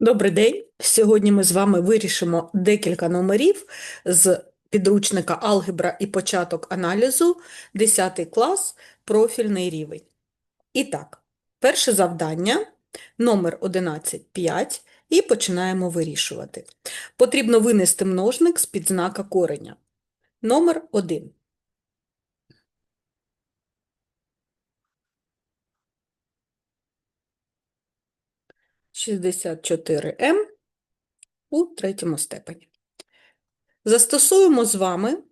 Добрий день! Сьогодні ми з вами вирішимо декілька номерів з підручника Алгебра і початок аналізу 10 клас, профільний рівень. І так, перше завдання, номер 11,5, і починаємо вирішувати. Потрібно винести множник з під знака кореня. Номер 1. Шістдесят чотири М у третьому степені. Застосуємо з вами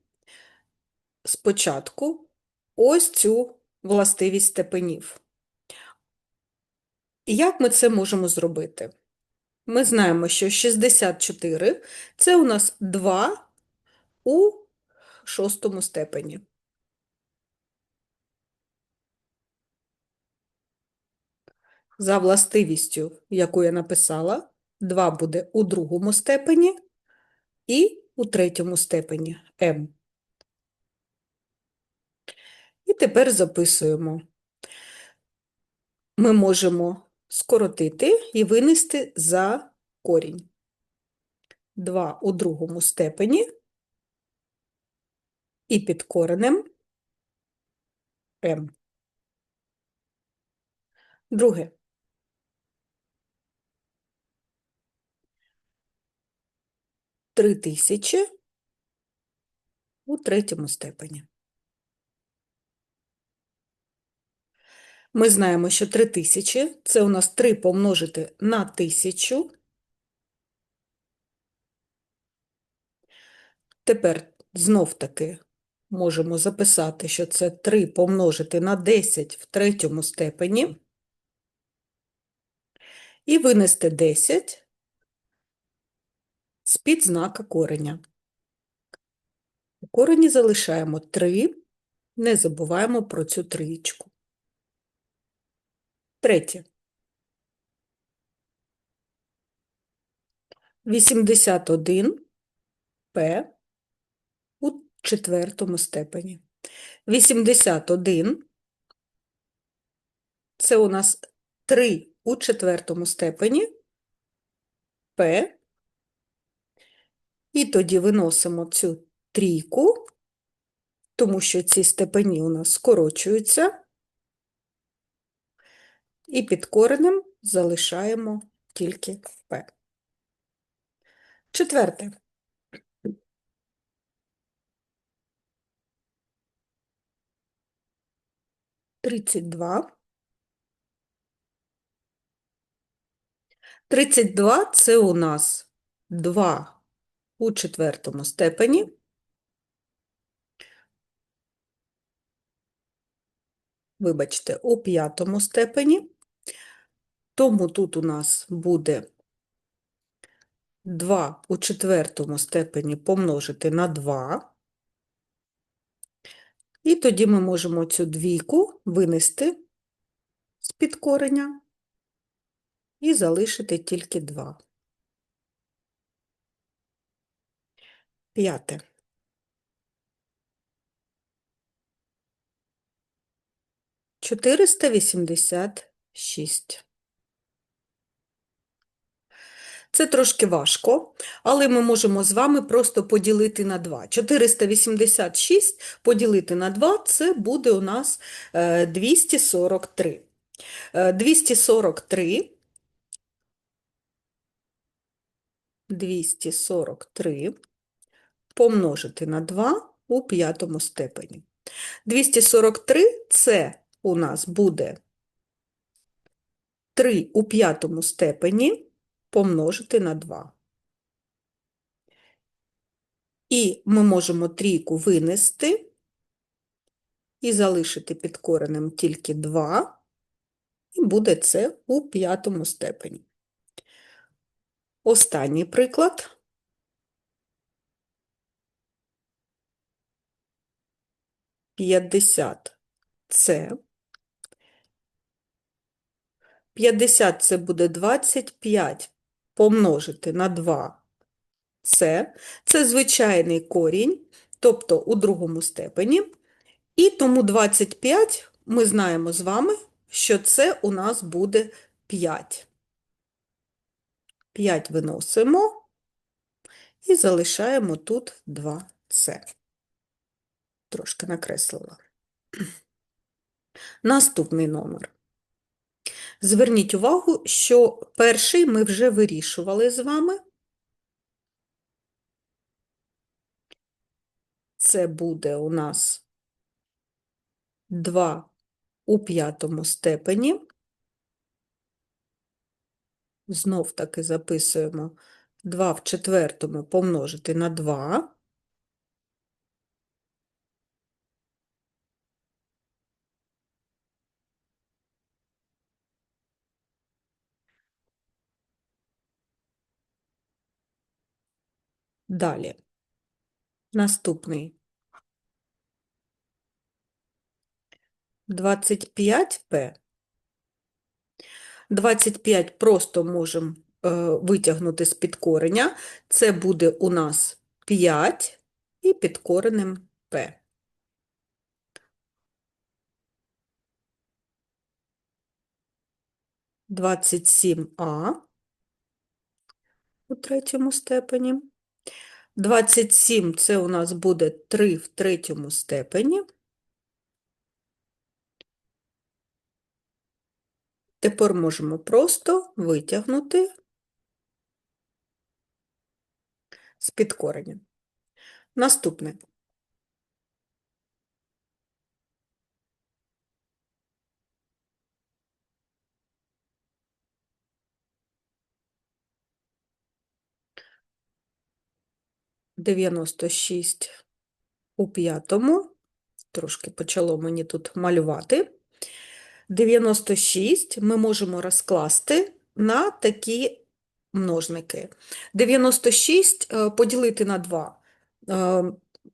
спочатку ось цю властивість степенів. І як ми це можемо зробити? Ми знаємо, що 64 – це у нас 2 у шостому степені. За властивістю, яку я написала, 2 буде у другому степені і у третьому степені m. І тепер записуємо. Ми можемо скоротити і винести за корінь. 2 у другому степені і під коренем m. Друге. Три тисячі у третьому степені. Ми знаємо, що 3000 – це у нас 3 помножити на 1000. Тепер знов-таки можемо записати, що це 3 помножити на 10 в третьому степені. І винести 10 з-під знака кореня. У корені залишаємо 3, не забуваємо про цю трієчку. Третє. 81 П у четвертому степені. 81 – це у нас 3 у четвертому степені П. І тоді виносимо цю трійку, тому що ці степені у нас скорочуються. І під коренем залишаємо тільки П. Четверте. Тридцять два. Тридцять два – це у нас два у четвертому степені. Вибачте, у п'ятому степені. Тому тут у нас буде 2 у четвертому степені помножити на 2. І тоді ми можемо цю двійку винести з-під кореня і залишити тільки 2. П'яте. Чотириста вісімдесят шість. Це трошки важко, але ми можемо з вами просто поділити на 2. 486 поділити на 2 – це буде у нас 243. 243 243 помножити на 2 у п'ятому степені. 243 – це у нас буде 3 у п'ятому степені помножити на 2. І ми можемо трійку винести і залишити під коренем тільки 2, і буде це у п'ятому степені. Останній приклад. П'ятдесят це 50 це буде 25 помножити на 2 це, це звичайний корінь, тобто у другому степені. І тому 25 ми знаємо з вами, що це у нас буде 5. 5 виносимо і залишаємо тут 2С. Трошки накреслила. Наступний номер. Зверніть увагу, що перший ми вже вирішували з вами. Це буде у нас 2 у п'ятому степені. Знов таки записуємо 2 в четвертому помножити на 2. Далі. Наступний. 25П. 25 просто можемо е, витягнути з підкореня. Це буде у нас 5 і під коренем П. Двадцять сім А у третьому степені. 27 це у нас буде 3 в третьому степені. Тепер можемо просто витягнути з під кореня. Наступне. Дев'яносто шість у п'ятому, трошки почало мені тут малювати. 96 ми можемо розкласти на такі множники. 96 е, поділити на 2, е,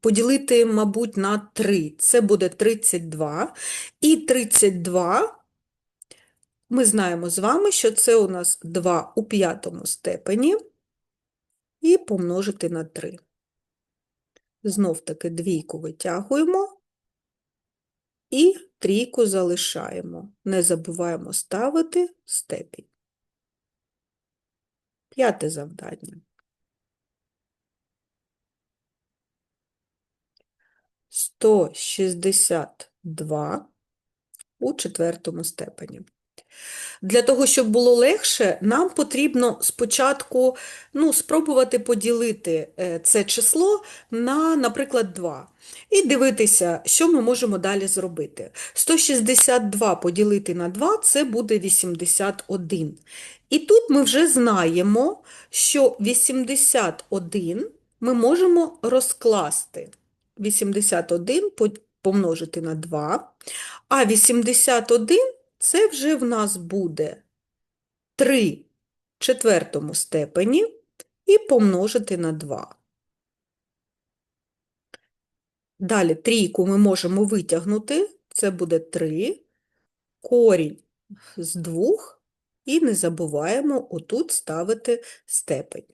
поділити, мабуть, на 3. Це буде 32. І 32 ми знаємо з вами, що це у нас 2 у п'ятому степені і помножити на 3. Знов таки двійку витягуємо і трійку залишаємо. Не забуваємо ставити степінь. П'яте завдання. 162 у четвертому степені. Для того, щоб було легше, нам потрібно спочатку ну, спробувати поділити е, це число на, наприклад, 2. І дивитися, що ми можемо далі зробити. 162 поділити на 2 це буде 81. І тут ми вже знаємо, що 81 ми можемо розкласти. 81 помножити на 2, а 81 це вже в нас буде 3 в четвертому степені і помножити на 2. Далі трійку ми можемо витягнути, це буде 3, корінь з 2, і не забуваємо отут ставити степень.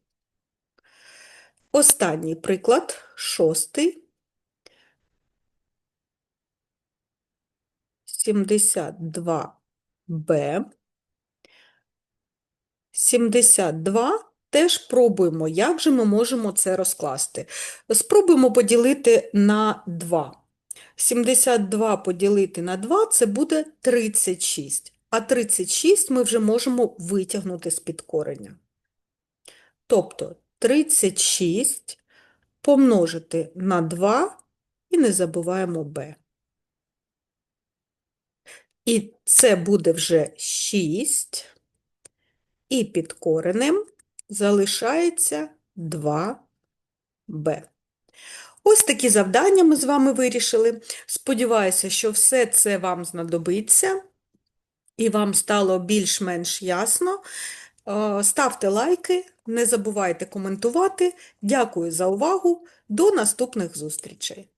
Останній приклад, шостий. 72Б. 72 теж пробуємо, як же ми можемо це розкласти. Спробуємо поділити на 2. 72 поділити на 2 це буде 36, а 36 ми вже можемо витягнути з під кореня. Тобто 36 помножити на 2 і не забуваємо b. І це буде вже 6, і під коренем залишається 2b. Ось такі завдання ми з вами вирішили. Сподіваюся, що все це вам знадобиться і вам стало більш-менш ясно. Е, ставте лайки, не забувайте коментувати. Дякую за увагу. До наступних зустрічей!